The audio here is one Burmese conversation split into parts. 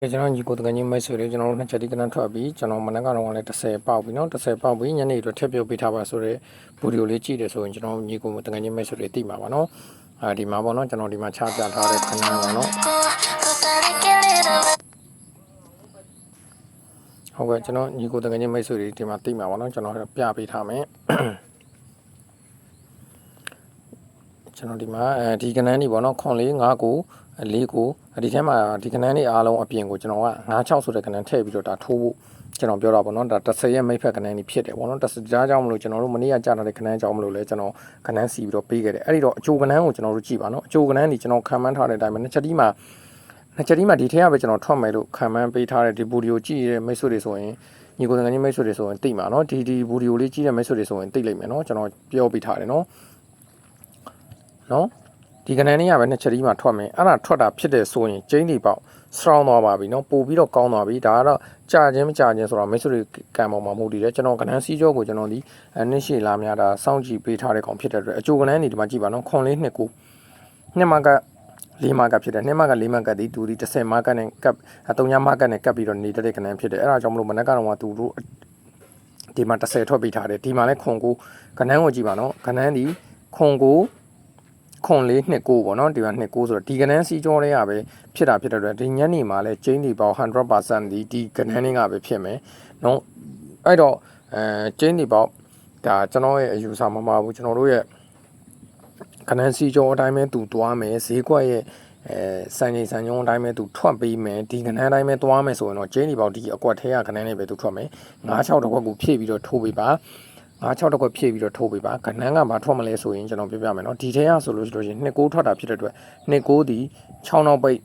ကျွန်တော်ညီကိုတကယ်ကြီးမိတ်ဆွေတွေကျွန်တော်တို့နှစ်ချက်ဒီကနန်းထွက်ပြီးကျွန်တော်မနက်ကတော့လည်း30ပေါက်ပြီးနော်30ပေါက်ပြီးညနေအတွက်ထပ်ပြုတ်ပေးထားပါဆိုတော့ဗီဒီယိုလေးကြည့်တယ်ဆိုရင်ကျွန်တော်ညီကိုတကယ်ကြီးမိတ်ဆွေတွေသိမှာပါနော်အဲဒီမှာပေါ့နော်ကျွန်တော်ဒီမှာချပြထားတဲ့ခဏပေါ့နော်ဟုတ်ကဲ့ကျွန်တော်ညီကိုတကယ်ကြီးမိတ်ဆွေတွေဒီမှာသိမှာပါနော်ကျွန်တော်ပြပေးထားမယ်ကျွန်တော်ဒီမှာအဲဒီကနန်းนี่ပေါ့နော်ခွန်လေး9ကို ၄ကိုဒီထဲမှာဒီကဏ္ဍလေးအားလုံးအပြင်ကိုကျွန်တော်က96ဆိုတဲ့ကဏ္ဍထည့်ပြီးတော့ဒါထိုးဖို့ကျွန်တော်ပြောတာပေါ့နော်ဒါ10ရဲ့မိတ်ဖက်ကဏ္ဍကြီးဖြစ်တယ်ပေါ့နော်10ကြားကြောင့်မလို့ကျွန်တော်တို့မနေ့ကကြားထားတဲ့ကဏ္ဍကြောင့်မလို့လဲကျွန်တော်ကဏ္ဍစီပြီးတော့ပေးခဲ့တယ်အဲ့ဒီတော့အချိုကဏ္ဍကိုကျွန်တော်တို့ကြည့်ပါနော်အချိုကဏ္ဍကြီးကျွန်တော်ခံမှန်းထားတဲ့အတိုင်းပဲနှစ်ချက်တိမှာနှစ်ချက်တိမှာဒီထဲကပဲကျွန်တော်ထွက်မယ်လို့ခံမှန်းပေးထားတဲ့ဒီဗီဒီယိုကြည့်ရတဲ့မိတ်ဆွေတွေဆိုရင်ညီကိုငယ်ချင်းမိတ်ဆွေတွေဆိုရင်သိမှာနော်ဒီဒီဗီဒီယိုလေးကြည့်တဲ့မိတ်ဆွေတွေဆိုရင်သိလိမ့်မယ်နော်ကျွန်တော်ပြောပြထားတယ်နော်နော် ဒီကနန်းလေးကပဲနှစ်ချက်ဒီမှာထွက်မယ်အဲ့ဒါထွက်တာဖြစ်တယ်ဆိုရင်ကျင်းဒီပေါက် strong သွားပါပြီเนาะပို့ပြီးတော့ကောင်းသွားပြီဒါကတော့ကြာခြင်းမကြာခြင်းဆိုတော့မိတ်ဆွေတွေကံပေါ်မှာမဟုတ်တည်တယ်ကျွန်တော်ကနန်းစီးကြောကိုကျွန်တော်ဒီအနစ်ရှိလာများတာစောင့်ကြည့်ပေးထားတဲ့ကောင်ဖြစ်တဲ့အတွက်အကျိုးကနန်းနေဒီမှာကြည့်ပါနော်ခွန်လေးနှစ်ကိုနှစ်မကလေးမကဖြစ်တယ်နှစ်မကလေးမကတည်တူဒီ30မကနဲ့ကပ်3မကနဲ့ကပ်ပြီးတော့နေတဲ့ကနန်းဖြစ်တယ်အဲ့ဒါကြောင့်မလို့မနက်ကတော့သူတို့ဒီမှာ30ထွက်ပေးထားတယ်ဒီမှာလည်းခွန်ကိုကနန်းကိုကြည့်ပါနော်ကနန်းဒီခွန်ကို ခွန်လေးနှစ်ကိုပေါ့နော်ဒီမှာနှစ်ကိုဆိုတော့ဒီကနန်းစီကြောတွေကပဲဖြစ်တာဖြစ်တဲ့အတွက်ဒီညနေမှာလဲကျင်းဒီပေါ100%ဒီဒီကနန်းတွေကပဲဖြစ်မယ်နော်အဲ့တော့အဲကျင်းဒီပေါဒါကျွန်တော်ရဲ့အယူဆမမှာဘူးကျွန်တော်တို့ရဲ့ကနန်းစီကြောအတိုင်းပဲသူသွားမယ်ဈေးကွက်ရဲ့အဲစံချိန်စံညုံအတိုင်းပဲသူထွက်ပေးမယ်ဒီကနန်းအတိုင်းပဲသွားမယ်ဆိုရင်တော့ကျင်းဒီပေါဒီအကွက်ထဲကကနန်းတွေပဲသူထွက်မယ်96တစ်ခွက်ကိုဖြည့်ပြီးတော့ထိုးပေးပါ 96တစ်ခွက်ဖြည့်ပြီးတော့ထိုးပေးပါကနန်းကမှထွက်မလဲဆိုရင်ကျွန်တော်ပြောပြမယ်နော်ဒီထဲကဆိုလို့ဆိုလို့ရှိရင်နှစ်ကိုးထွက်တာဖြစ်တဲ့အတွက်နှစ်ကိုးဒီ6နောက်ပိတ်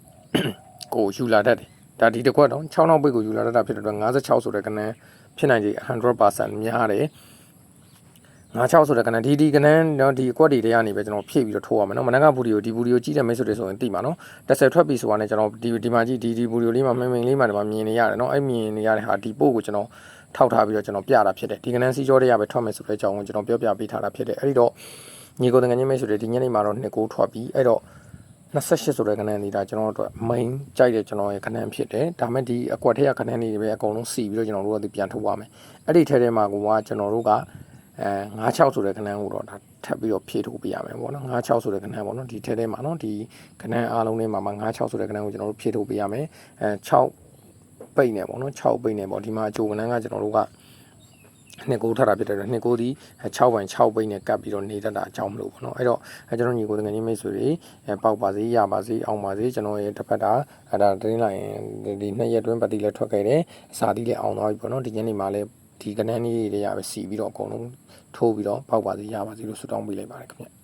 ကိုယူလာတတ်တယ်ဒါဒီတစ်ခွက်တော့6နောက်ပိတ်ကိုယူလာတတ်တာဖြစ်တဲ့အတွက်56ဆိုတဲ့ကနန်းဖြစ်နိုင်ခြေ100%များတယ်56ဆိုတဲ့ကနန်းဒီဒီကနန်းတော့ဒီအကွက်တွေတွေကနေပဲကျွန်တော်ဖြည့်ပြီးတော့ထိုးရမယ်နော်မနက်ကဘူဒီယိုဒီဘူဒီယိုကြည့်တဲ့မိတ်ဆွေတွေဆိုရင်သိမှာနော်10ထွက်ပြီဆိုတာနဲ့ကျွန်တော်ဒီဒီမှာကြည့်ဒီဒီဘူဒီယိုလေးမှာမင်းမင်းလေးမှာဒီမှာမြင်နေရတယ်နော်အဲ့မြင်နေရတဲ့ဟာဒီပို့ကိုကျွန်တော် ထောက်ထားပြီးတော့ကျွန်တော်ပြတာဖြစ်တယ်ဒီကနန်းစီကြောတွေကပဲထွက်မယ်ဆိုတဲ့အကြောင်းကိုကျွန်တော်ပြောပြပေးထားတာဖြစ်တယ်အဲ့ဒီတော့ညီကိုတငယ်ချင်းမိတ်ဆွေတွေဒီညနေမှာတော့နှစ်ကိုထွက်ပြီအဲ့တော့28ဆိုတဲ့ခဏနေတာကျွန်တော်တို့ main ကြိုက်တဲ့ကျွန်တော်ရဲ့ခဏဖြစ်တယ်ဒါမဲ့ဒီအကွက်ထဲကခဏနေတွေပဲအကုန်လုံးစီပြီးတော့ကျွန်တော်တို့ကဒီပြန်ထုတ်ပါမယ်အဲ့ဒီထဲထဲမှာကကျွန်တော်တို့ကအဲ96ဆိုတဲ့ခဏကိုတော့ဒါထပ်ပြီးတော့ဖြည့်ထုတ်ပြရမယ်ပေါ့နော်96ဆိုတဲ့ခဏပေါ့နော်ဒီထဲထဲမှာနော်ဒီခဏအားလုံးထဲမှာ96ဆိုတဲ့ခဏကိုကျွန်တော်တို့ဖြည့်ထုတ်ပြရမယ်အဲ6 ပိတ်နေပေါ့နော်6ပိတ်နေပေါ့ဒီမှာအကျိုးကဏ္ဍကကျွန်တော်တို့ကနှစ်ကိုထတာဖြစ်တဲ့အတွက်နှစ်ကိုဒီ6ပိုင်း6ပိတ်နဲ့ကပ်ပြီးတော့နေတတ်တာအကြောင်းမလို့ပေါ့နော်အဲ့တော့အဲကျွန်တော်ညီကိုတကယ်ကြီးမိတ်ဆွေတွေအဲပေါက်ပါစေရပါစေအောင်ပါစေကျွန်တော်ရဲ့တစ်ဖက်တာအဲဒါတင်းလိုက်ရင်ဒီနှစ်ရက်တွင်းပတ်တိလည်းထွက်ခဲ့တယ်အစာတိလည်းအောင်သွားပြီပေါ့နော်ဒီညနေမှာလည်းဒီကနန်းလေးတွေရပဲစီပြီးတော့အကုန်လုံးထိုးပြီးတော့ပေါက်ပါစေရပါစေလို့ဆုတောင်းပေးလိုက်ပါတယ်ခင်ဗျ